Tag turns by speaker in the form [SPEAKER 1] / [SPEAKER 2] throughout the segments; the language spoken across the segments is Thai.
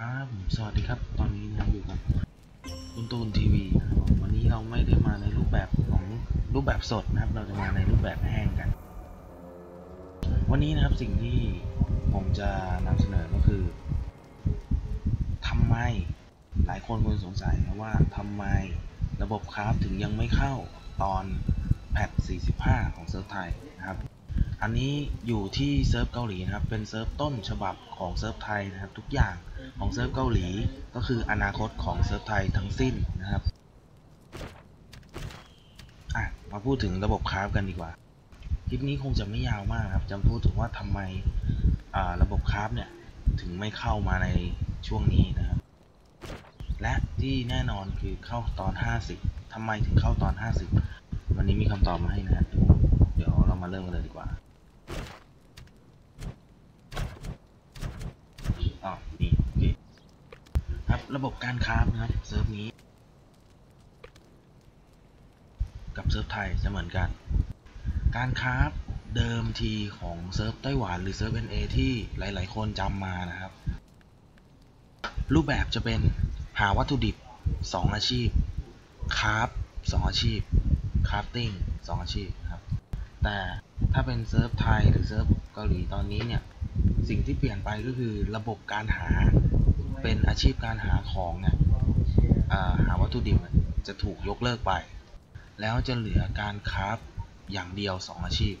[SPEAKER 1] ครับสวัสดีครับ ตอนนี้นะครับอยู่กับคุณตูนทีวีนะครับวันนี้เราไม่ได้มาในรูปแบบของรูปแบบสดนะครับ เราจะมาในรูปแบบแห้งกัน วันนี้นะครับสิ่งที่ผมจะนำเสนอก็คือทำไมหลายคนคงสงสัยนะว่าทำไมระบบคราฟถึงยังไม่เข้าตอนแพท45 ของเซิร์ฟไทย อันนี้อยู่ที่เซิร์ฟเกาหลีนะครับ เป็นเซิร์ฟต้นฉบับของเซิร์ฟไทยนะครับ ทุกอย่างของเซิร์ฟเกาหลีก็คืออนาคตของเซิร์ฟไทยทั้งสิ้นนะครับอะมาพูดถึงระบบคราฟกันดีกว่า คลิปนี้คงจะไม่ยาวมากครับจะพูดถึงว่าทำไมาระบบคราฟเนี่ยถึงไม่เข้ามาในช่วงนี้นะครับ และที่แน่นอนคือเข้าตอน 50ทำไมถึงเข้าตอน 50 วันนี้มีคำตอบมาให้นะครับเดี๋ยวเรามาเริ่มกันเลยดีกว่า อ๋อนี่ครับระบบการครานะครับเซิร์ฟนี้ กับเซิร์ฟไทยจะเหมือนกัน การคราเดิมทีของเซิร์ฟไต้หวันหรือเซิร์ฟ NA ที่หลาย ๆ คนจำมานะครับ รูปแบบจะเป็นหาวัตถุดิบ 2 อาชีพคราฟ2อาชีพคราฟติ้ง2อาชีพครับ แต่ถ้าเป็นเซิร์ฟไทยหรือเซิร์ฟเกาหลีตอนนี้เนี่ย สิ่งที่เปลี่ยนไปก็คือระบบการหาเป็นอาชีพการหาของเนี่ยหาวัตถุดิบจะถูกยกเลิกไป แล้วจะเหลือการคราฟอย่างเดียว 2 อาชีพ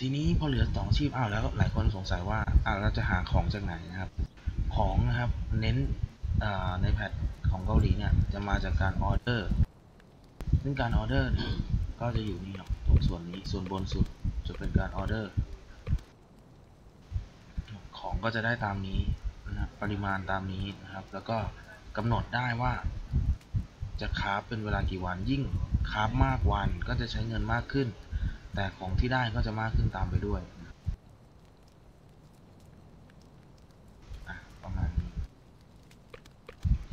[SPEAKER 1] ทีนี้พอเหลือสองอาชีพอ้าวแล้วหลายคนสงสัยว่าอ้าวเราจะหาของจากไหนนะครับ ของนะครับเน้นในแพทของเกาหลีเนี่ยจะมาจากการออเดอร์ ซึ่งการออเดอร์ก็จะอยู่นี่ครับตรงส่วนนี้ส่วนบนสุดจะเป็นการออเดอร์ของก็จะได้ตามนี้นะครับปริมาณตามนี้นะครับ แล้วก็กำหนดได้ว่า จะคราฟเป็นเวลากี่วันยิ่งคราฟมากวันก็จะใช้เงินมากขึ้น แต่ของที่ได้ก็จะมากขึ้นตามไปด้วยอะประมาณนี้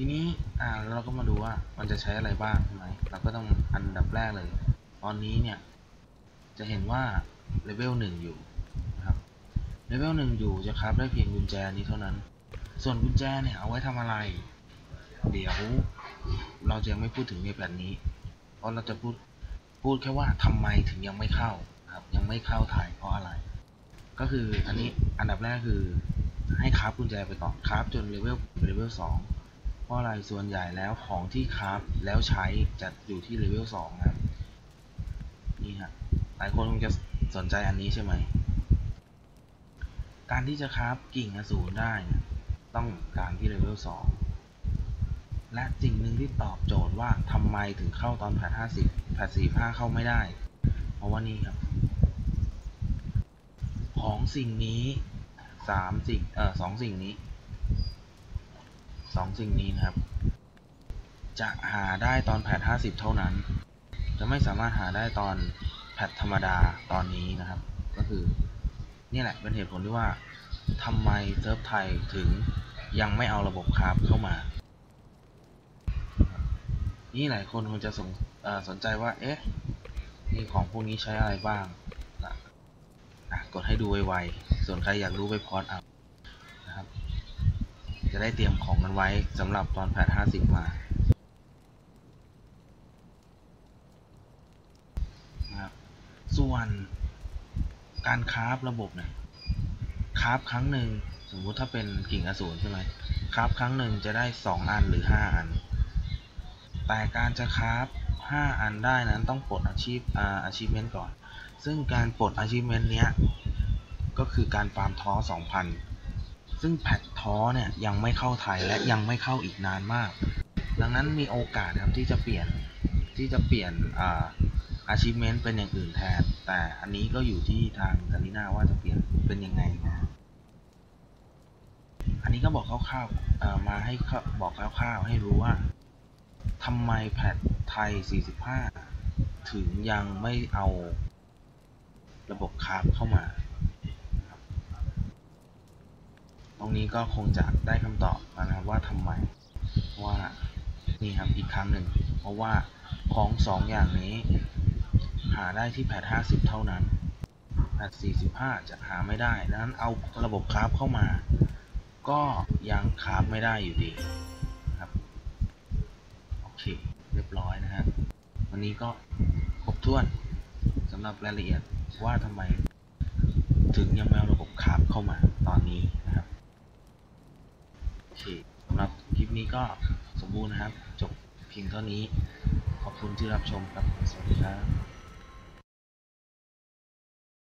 [SPEAKER 1] ทีนี้อ่าเราก็มาดูว่ามันจะใช้อะไรบ้างใช่ไหมเราก็ต้องอันดับแรกเลย ตอนนี้เนี่ย จะเห็นว่าเลเวลหนึ่งอยู่นะครับเลเวลหนึ่งอยู่จะครับได้เพียงกุญแจนี้เท่านั้น ส่วนกุญแจเนี่ยเอาไว้ทำอะไร เดี๋ยวเราจะยังไม่พูดถึงในแผ่นนี้ เพราะเราจะพูดพูดแค่ว่าทำไมถึงยังไม่เข้าครับยังไม่เข้าถ่ายเพราะอะไร ก็คืออันนี้อันดับแรกคือให้คราฟกุญแจไปก่อนคราฟจนเลเวลเลเวลสอง เพราะอะไรส่วนใหญ่แล้วของที่คราฟแล้วใช้จะอยู่ที่เลเวลสองนะครับนี่ฮะหลายคนคงจะสนใจอันนี้ใช่ไหม การที่จะคราฟกิ่งอสูรได้เนี่ยต้องการที่เลเวลสองและสิ่งหนึ่งที่ตอบโจทย์ว่าทำไมถึงเข้าตอนแพท50แพท45เข้าไม่ได้ เพราะว่านี่ครับ ของสิ่งนี้สามสิ่งเอ่อสองสิ่งนี้ สองสิ่งนี้นะครับ จะหาได้ตอนแพท50 เท่านั้น จะไม่สามารถหาได้ตอนแพทธรรมดาตอนนี้นะครับ ก็คือนี่แหละเป็นเหตุผลที่ว่าทำไมเซิร์ฟไทยถึงยังไม่เอาระบบคราฟเข้ามา นี่หลายคนคงจะสงเอ่อสนใจว่า เอ๊ะนี่ของพวกนี้ใช้อะไรบ้างนะกดให้ดูไวๆ ส่วนใครอยากรู้ไปพอดเอานะ จะได้เตรียมของกันไว้สำหรับตอนแพท50 มาครับส่วนการคราฟระบบเนี่ยคราฟครั้งหนึ่งสมมุติถ้าเป็นกิ่งอสูรใช่ไหมคราฟครั้งหนึ่งจะได้ 2 อันหรือ 5 อัน แต่การจะคราฟ5 อันได้นั้นต้องปลดอาชีพอา achievement ก่อน ซึ่งการปลด achievement เนี้ยก็คือการฟาร์มท้อ2,000 ซึ่งแพทท้อเนี่ยยังไม่เข้าไทยและยังไม่เข้าอีกนานมาก ดังนั้นมีโอกาสครับที่จะเปลี่ยนที่จะเปลี่ยนอ่า achievement เป็นอย่างอื่นแทน แต่อันนี้ก็อยู่ที่ทางกาลิน่าว่าจะเปลี่ยนเป็นยังไงนะอันนี้ก็บอกคร่าวๆมาให้บอกคร่าวๆให้รู้ว่าทำไมแพทไทย 45 ถึงยังไม่เอาระบบคราฟเข้ามา ตรงนี้ก็คงจะได้คำตอบนะครับว่าทำไมว่านี่ครับอีกครั้งหนึ่ง เพราะว่าของสองอย่างนี้ หาได้ที่แพท50 เท่านั้นแพด45 จะหาไม่ได้ดังนั้นเอาระบบคราฟเข้ามา ก็ยังคราฟไม่ได้อยู่ดีครับโอเคเรียบร้อยนะฮะวันนี้ก็ครบถ้วนสำหรับรายละเอียดว่าทำไม ถึงยังไม่เอาระบบคราฟเข้ามาตอนนี้ เคสำหรับคลิปนี้ก็สมบูรณ์นะครับ จบเพียงเท่านี้ ขอบคุณที่รับชมครับ สวัสดีครับ